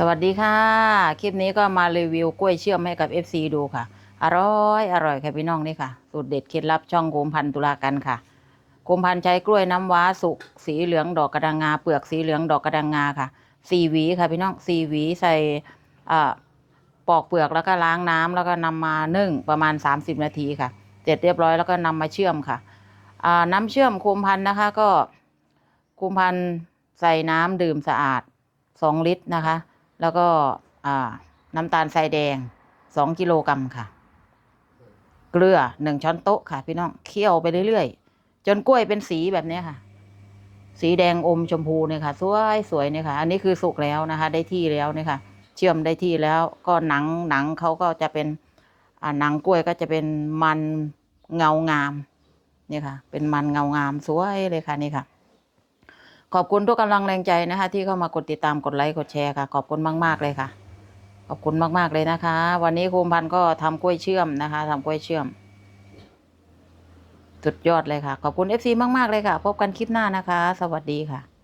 สวัสดีค่ะ คลิปนี้ก็มารีวิวกล้วยเชื่อมให้กับ FC ดูค่ะ อร่อยอร่อยค่ะพี่น้องนี่ค่ะ สูตรเด็ดเคล็ดลับช่องโกมพันตุลากันค่ะโกมพันใช้กล้วยน้ำว้าสุกสีเหลืองดอกกระดังงา เปลือกสีเหลืองดอกกระดังงาค่ะสี่หวีค่ะพี่น้องสี่หวีใส่อ่าปอกเปลือกแล้วก็ล้างน้ำแล้วก็นำมานึ่งประมาณ 30 นาทีค่ะ เสร็จเรียบร้อยแล้วก็นำมาเชื่อมค่ะน้ำเชื่อมโคมพันนะคะก็โคมพันใส่น้ำดื่มสะอาด 2 ลิตรนะคะ แล้วก็น้ำตาลทรายแดง2กิโลกรัมค่ะ เกลือ1ช้อนโต๊ะค่ะ พี่น้องเคี่ยวไปเรื่อยๆ จนกล้วยเป็นสีแบบนี้ค่ะ สีแดงอมชมพูเนี่ยค่ะ สวยสวยเนี่ยค่ะ อันนี้คือสุกแล้วนะคะ ได้ที่แล้วเนี่ยค่ะ เชื่อมได้ที่แล้วก็หนังหนังเขาก็จะเป็นหนังกล้วยก็จะเป็นมันเงางามเนี่ยค่ะ เป็นมันเงางามสวยเลยค่ะนี่ค่ะ ขอบคุณทุกกำลังแรงใจนะคะ ที่เข้ามากดติดตามกดไลค์กดแชร์ค่ะ ขอบคุณมากๆเลยค่ะ ขอบคุณมากๆเลยนะคะ วันนี้ครูพันธ์ก็ทำกล้วยเชื่อมนะคะทำกล้วยเชื่อมสุดยอดเลยค่ะ ขอบคุณ FC มากๆเลยค่ะ พบกันคลิปหน้านะคะ สวัสดีค่ะ